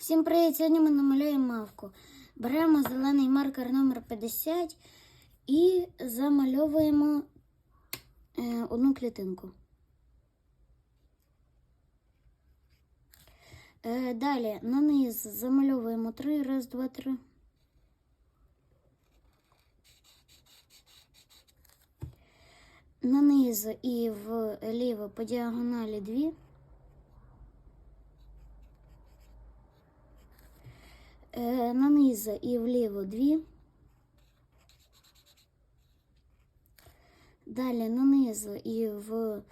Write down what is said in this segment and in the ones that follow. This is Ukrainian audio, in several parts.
Всім привіт! Сьогодні ми намалюємо мавку. Беремо зелений маркер номер 50 і замальовуємо е, одну клітинку. Е, далі на низ замальовуємо 3, раз, два, три. На низ і вліво по діагоналі 2. На низ і вліво дві. Далі на низ і в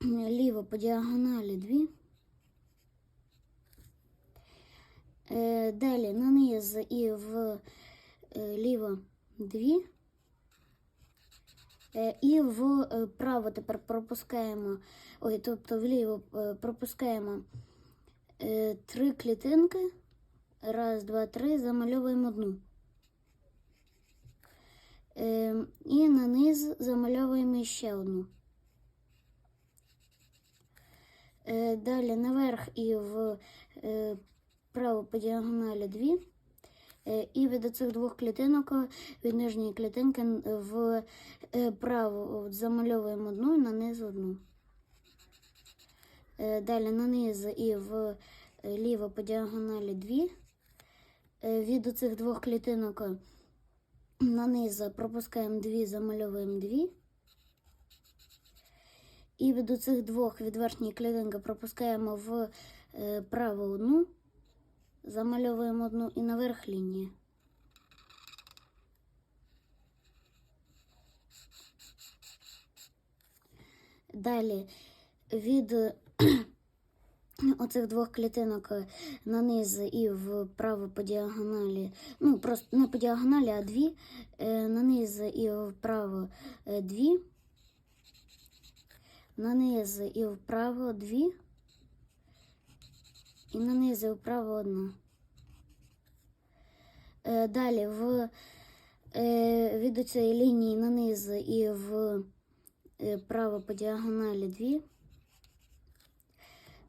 ліво по діагоналі дві. Е, Далі на низ і в е, ліво дві. Е, І вправо тепер пропускаємо, ой, тобто вліво е, пропускаємо е, три клітинки. Раз, два, три, замальовуємо ем, одну. І на низ замальовуємо ще одну. Далі наверх і вправо е, по діагоналі дві. Е, і від цих двох клітинок від нижньої клітинки в е, праву замальовуємо одну і на низ одну. Далі на низ і в. Е, ліво по діагоналі дві. Від цих двох клітинок на низ пропускаємо дві, замальовуємо дві. І від цих двох від верхньої клітинки пропускаємо в е, право одну, замальовуємо одну і наверх лінія. Далі від оцих двох клітинок на низ і вправо по діагоналі, ну просто не по діагоналі, а дві, е, на низ і вправо е, дві, на низ і вправо дві, і на низ і вправо одна. Е, Далі в, е, від цієї лінії на низ і в е, по діагоналі дві.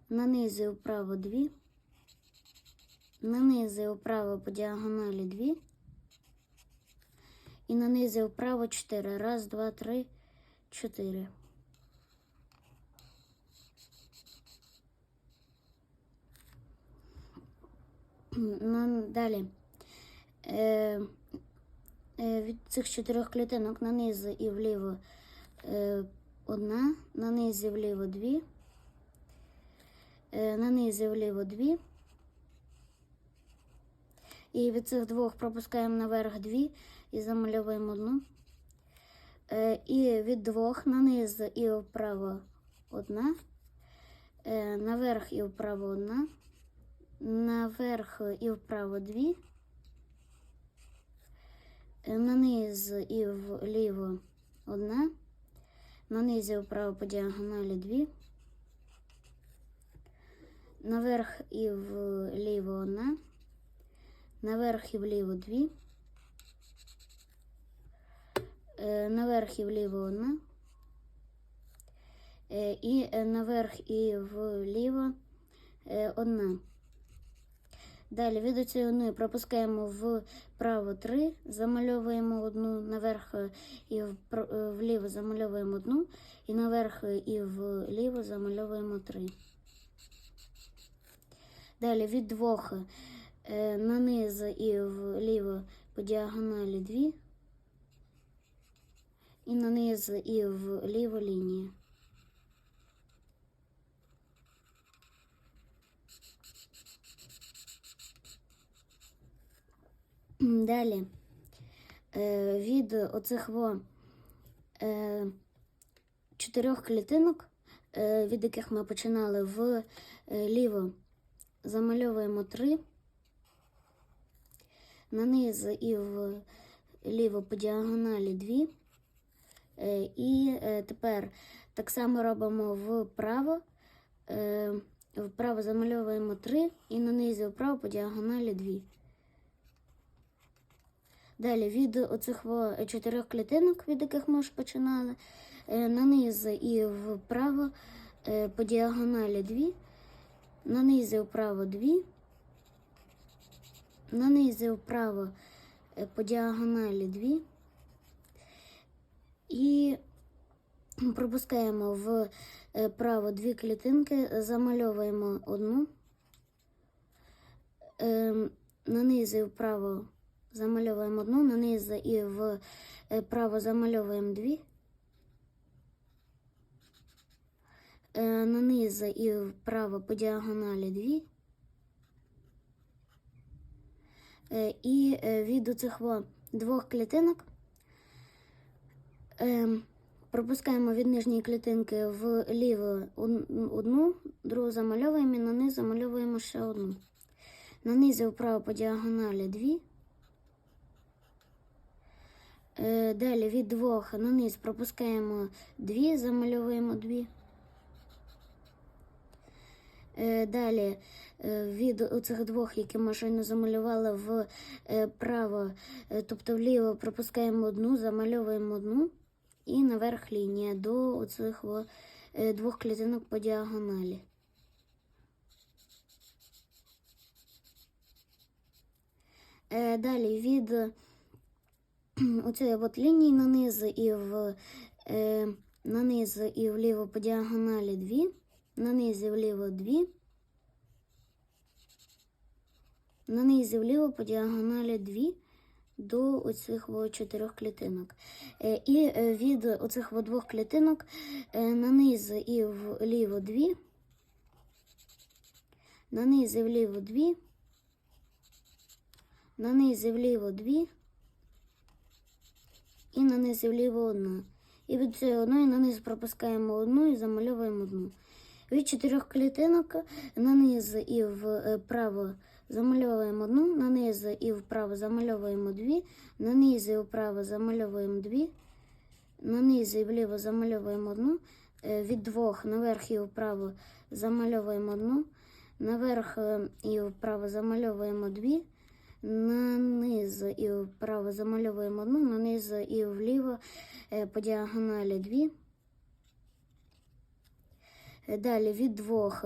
Нанизую вправо дві. Нанизую вправо по діагоналі дві. І нанизую вправо чотири. Раз, два, три, чотири. На- Далі. Е, е, від цих чотирьох клітинок на низ і вліво е, одна, на низі вліво дві. Е, на низі вліво дві. І від цих двох пропускаємо наверх дві і замальовуємо одну. Е, І від двох на низ і вправо одна. Е, Наверх і вправо одна. Наверх і вправо дві. Е, На низ і вліво одна. На низі вправо по діагоналі дві. Наверх і вліво одна. Наверх і вліво дві. Е, Наверх і вліво одна. Е, І е, наверх і вліво одна. Далі від цієї одної пропускаємо вправо три, замальовуємо одну, наверх і вліво замальовуємо одну, і наверх і вліво замальовуємо три. Далі від двох е, на низ і вліво по діагоналі дві. І на низ і вліво лінія. М, Далі е, від оцих во, е, чотирьох клітинок, е, від яких ми починали в ліво замальовуємо три. На низ і вліво по діагоналі дві. Е, І е, тепер так само робимо вправо. Е, Вправо замальовуємо три і на низі вправо по діагоналі дві. Далі від оцих чотирьох клітинок, від яких ми ж починали, на низ і вправо по діагоналі дві. Нанизив вправо 2, нанизив вправо е, по діагоналі 2 і пропускаємо в е, право дві клітинки, замальовуємо одну, Ем, нанизив вправо замальовуємо одну, нанизу і в е, право замальовуємо дві. Е, Нанизу і вправо по діагоналі дві. Е, І е, від цих двох клітинок ем, пропускаємо від нижньої клітинки вліво од- одну, другу замальовуємо і на низ замальовуємо ще одну. Нанизу вправо по діагоналі дві. Е, Далі від двох на низ пропускаємо дві, замальовуємо дві. Е, Далі е, від оцих двох, які ми щойно замалювали в е, тобто вліво пропускаємо одну, замальовуємо одну і наверх лінія до оцих двох клітинок по діагоналі. Далі від оцієї от лінії на низ і в і вліво по діагоналі дві, на низі вліво дві, на низі вліво по діагоналі дві до оцих чотирьох клітинок. Е, і е, від оцих двох клітинок е, на і вліво дві, на низі вліво дві, на низі вліво дві і на низі вліво одна. І від цієї одної на низ пропускаємо одну і замальовуємо одну. Від чотирьох клітинок на низ і вправо замальовуємо одну, на низ і вправо замальовуємо дві, на низ і вправо замальовуємо дві, на низ і вліво замальовуємо одну, Е, від двох наверх і вправо замальовуємо одну, наверх е, і вправо замальовуємо дві, на і вправо замальовуємо одну, на і вліво е, по діагоналі дві. Е, Далі від двох,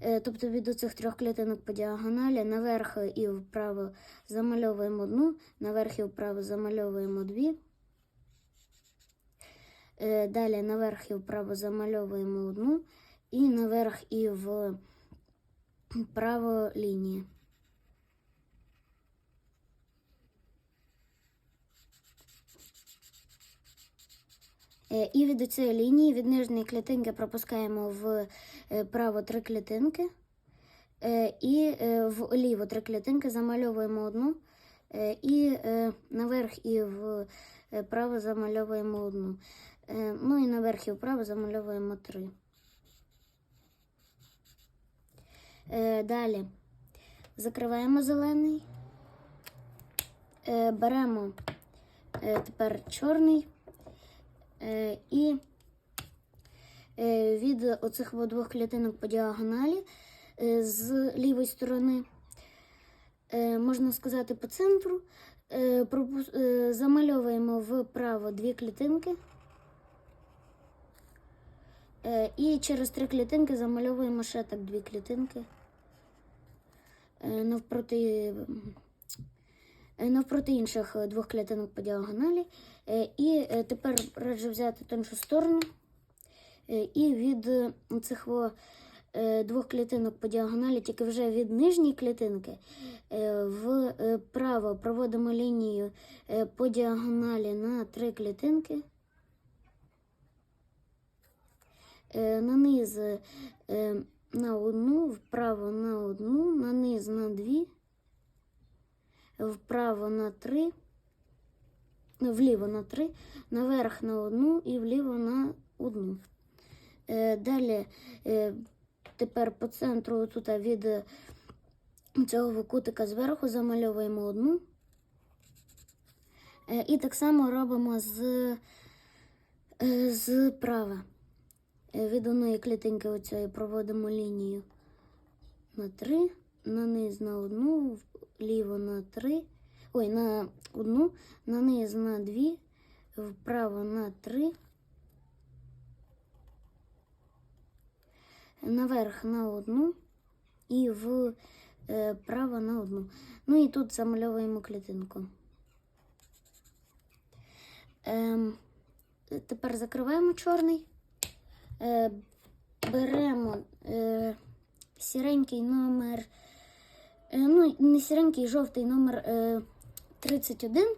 е, тобто від оцих трьох клітинок по діагоналі, наверх і вправо замальовуємо одну, наверх і вправо замальовуємо дві. Е, Далі наверх і вправо замальовуємо одну, і наверх і вправо лінії. І від цієї лінії від нижньої клітинки пропускаємо в е, право три клітинки. Е, І е, в ліво три клітинки замальовуємо одну. е, І е, наверх і вправо замальовуємо одну. Е, Ну і наверх і вправо замальовуємо три. Е, Далі закриваємо зелений. Е, Беремо е, тепер чорний. Е, І е, від оцих двох клітинок по діагоналі е, з лівої сторони, можна сказати, по центру, замальовуємо вправо дві клітинки. І через три клітинки замальовуємо ще так дві клітинки. Навпроти, навпроти інших е, двох клітинок по діагоналі. Е, І е, тепер раджу взяти тоншу сторону. Е, І від е, цих е, двох клітинок по діагоналі, тільки вже від нижньої клітинки, е, вправо проводимо лінію е, по діагоналі на три клітинки. Е, На низ е, на одну, вправо на одну, на низ на дві, вправо на три, ну, вліво на три, наверх на одну і вліво на одну. Е, Далі е, тепер по центру тут від цього кутика зверху замальовуємо одну. Е, І так само робимо з, з права. Від одної клітинки оцієї проводимо лінію на 3, на низ на одну, вліво на 3, ой, на одну, на низ на 2, вправо на 3, наверх на одну, і вправо на одну. Ну і тут замальовуємо клітинку. Ем, тепер закриваємо чорний. Е, беремо е, сіренький номер. Е, ну, не сіренький, жовтий номер е, 31.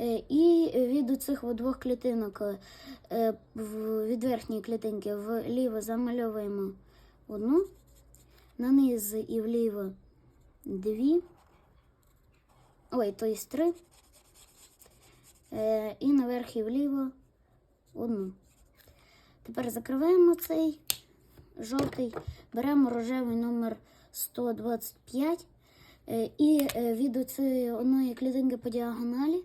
Е, І від цих двох клітинок е, від верхньої клітинки вліво замальовуємо одну, на низ і вліво дві. Ой, то є три. Е, І наверх і вліво одну. Тепер закриваємо цей жовтий, беремо рожевий номер 125 е, і е, від цієї одної клітинки по діагоналі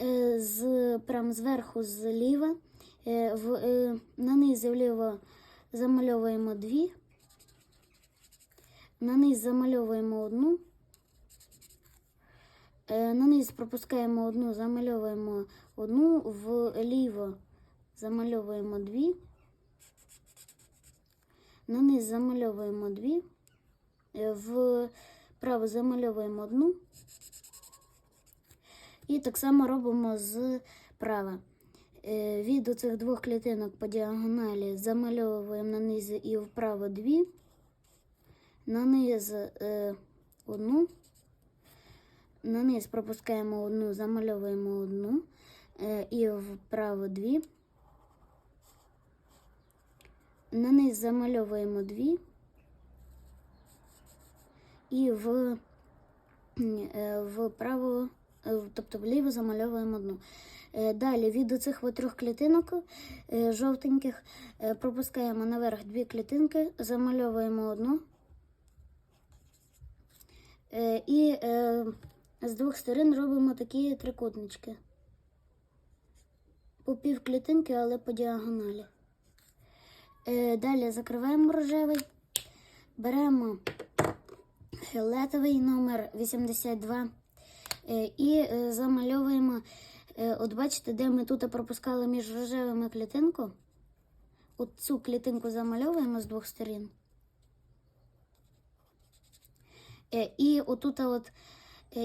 е, з, прям зверху зліва е, в, е, на низ і вліво замальовуємо дві, на низ замальовуємо одну, е, на низ пропускаємо одну, замальовуємо одну, вліво замальовуємо дві, на низ замальовуємо дві, е, вправо замальовуємо одну. І так само робимо з права. Е, Від цих двох клітинок по діагоналі замальовуємо на низ і вправо дві, на низ е, одну, на низ пропускаємо одну, замальовуємо одну е, і вправо дві. На низ замальовуємо дві і в, е, вправо, е, тобто вліво замальовуємо одну. Е, Далі від оцих трьох клітинок жовтеньких пропускаємо наверх дві клітинки, замальовуємо одну. І з двох сторон робимо такі трикутнички. По пів клітинки, але по діагоналі. Далі закриваємо рожевий, беремо фіолетовий номер 82 е, і е, замальовуємо. е, От бачите, де ми тут пропускали між рожевими клітинку. От цю клітинку замальовуємо з двох сторін. І отут от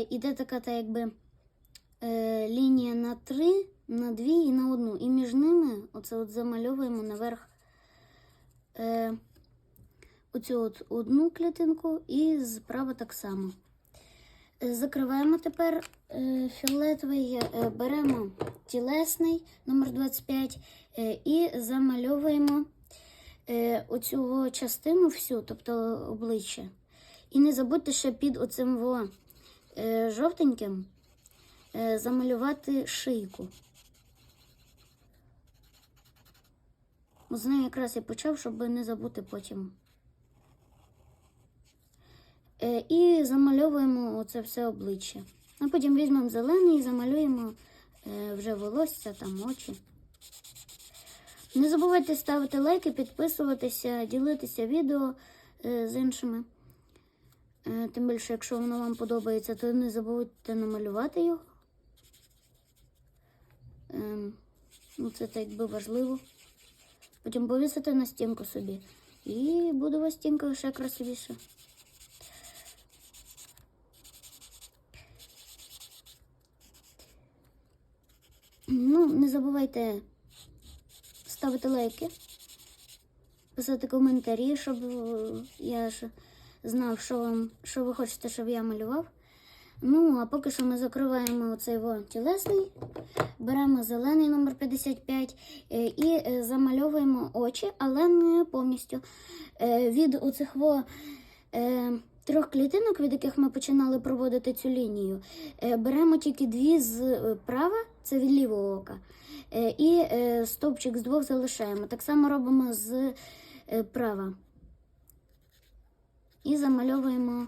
іде така та якби лінія на три, на дві і на одну. І між ними оце от замальовуємо наверх оцю от одну клітинку і справа так само. Е, Закриваємо тепер е, фіолетовий, е, беремо тілесний номер 25 е, і замальовуємо оцю частину всю, тобто обличчя. І не забудьте ще під оцим во, жовтеньким замалювати шийку. З нею якраз я почав, щоб не забути потім. Е, І замальовуємо оце все обличчя. А потім візьмемо зелений і замалюємо е, вже волосся, там очі. Не забувайте ставити лайки, підписуватися, ділитися відео е, з іншими. Тим більше, якщо воно вам подобається, то не забудьте намалювати його. Ем, Ну, це так якби важливо. Потім повісити на стінку собі. І буде у вас стінка ще красивіша. Ну, не забувайте ставити лайки, писати коментарі, щоб е, я знав, що вам, що ви хочете, щоб я малював. Ну, а поки що ми закриваємо оцей тілесний, беремо зелений номер 55 е, і е, замальовуємо очі, але не повністю. Від оцих трьох клітинок, від яких ми починали проводити цю лінію, беремо тільки дві з права, це від лівого ока, е, і е, стовпчик з двох залишаємо. Так само робимо з е, права. І замальовуємо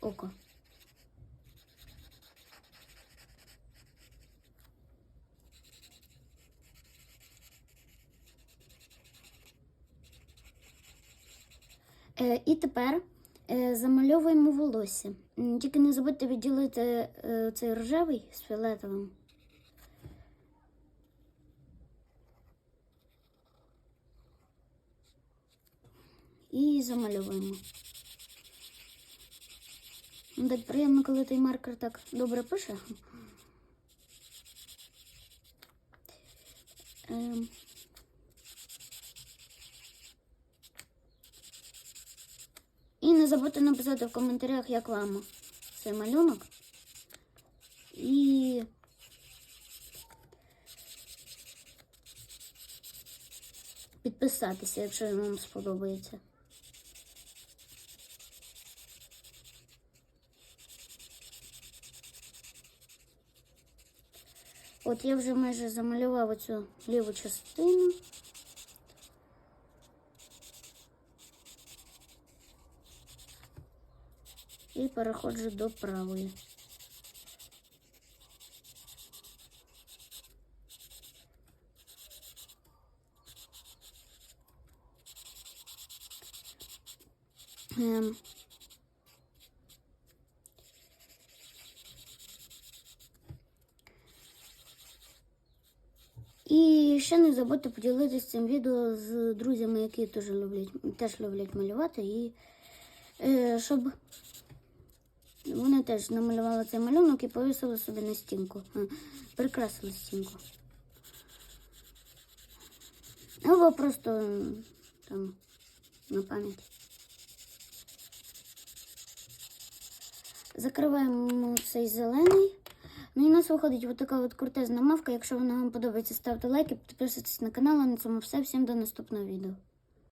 око. І тепер замальовуємо волосся. Тільки не забудьте відділити е, цей рожевий з фіолетовим. і замальовуємо. Ну, Так приємно, коли той маркер так добре пише. Ем. Не забудьте написати в коментарях, як вам цей малюнок. І підписатися, якщо вам сподобається. От я вже майже замалював оцю ліву частину. І переходжу до правої. Ем. І ще не забудьте поділитися цим відео з друзями, які теж люблять, теж люблять малювати, і е, щоб вони теж намалювали цей малюнок і повісили собі на стінку. Прикрасили стінку. Або просто там на пам'ять. Закриваємо цей зелений. Ну і у нас виходить от така от крутезна мавка. Якщо вона вам подобається, ставте лайки, підписуйтесь на канал. А на цьому все. Всім до наступного відео.